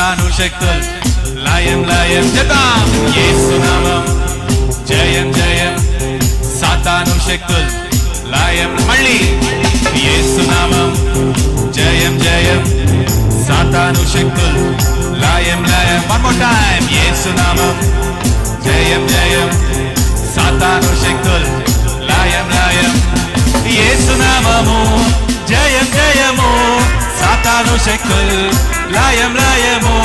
తాను శక్తులు. లయం లయం చేద్దాం ఏసునామం జయం జయం. సాతాను శక్తులు. లయం మళ్ళీ. ఏసునామం జయం జయం. సాతాను శక్తులు. లయం లయం. వన్ మోర్ టైం ఏసునామం జయం జయం. సాతాను శక్తులు. లయం లయం. ఏసునామము జయం జయము. సాతాను శక్తులు. రాయం రాయము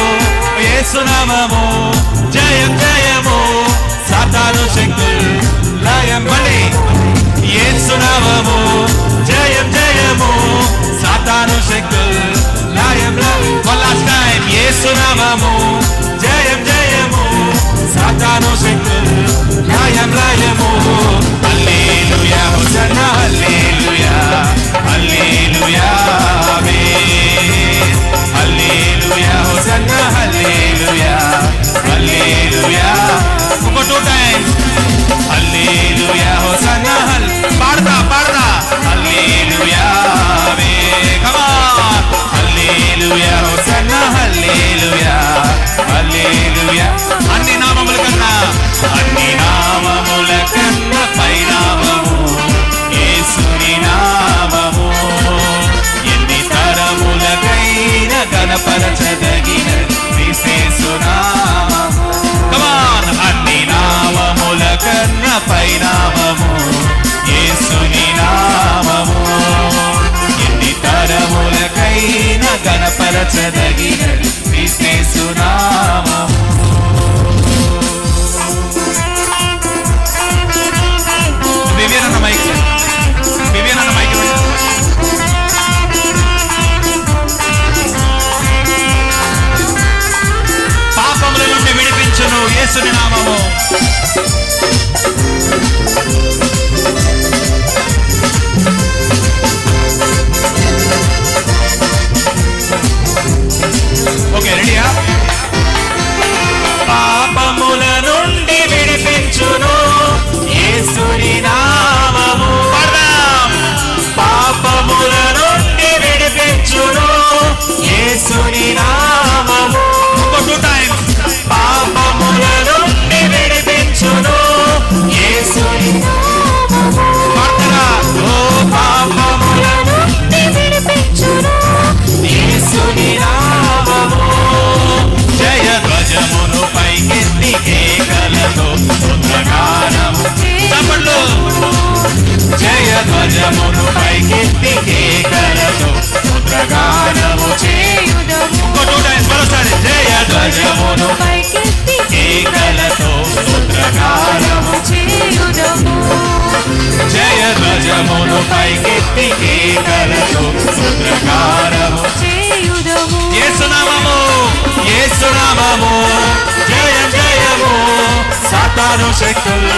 ఏసునామము జయం జయము సాతాను శక్తులు రాయం బలి. ఏసునామము జయం జయము సాతాను శక్తులు రాయం రాయం వన్ లాస్ట్ టైం ఏసునామము listening ధ్వజమును పైకెత్తి గీతలతో శుభ్రకారము చేయుదము. యేసునామము యేసునామము జయం జయము. సాతాను శక్తులు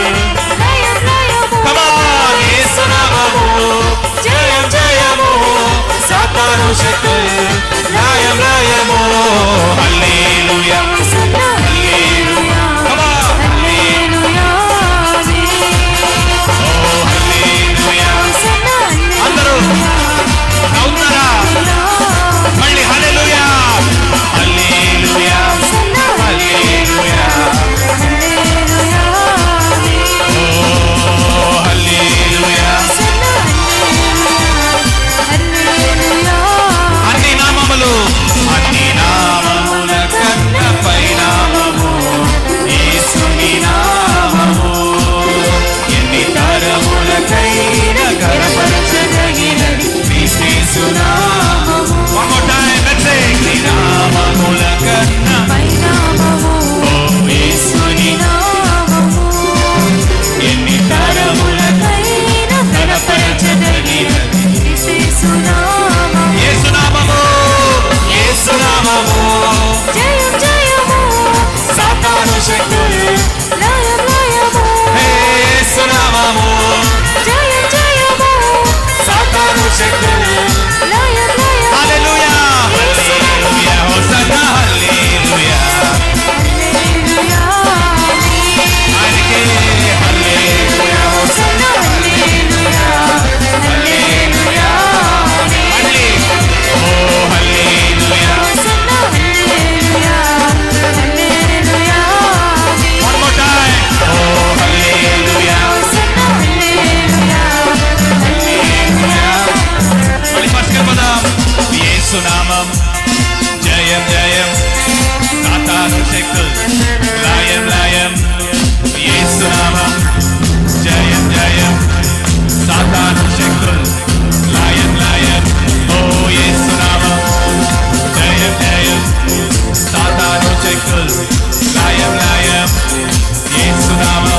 సాతాను శక్తులు లయం లయం యేసునామం జయం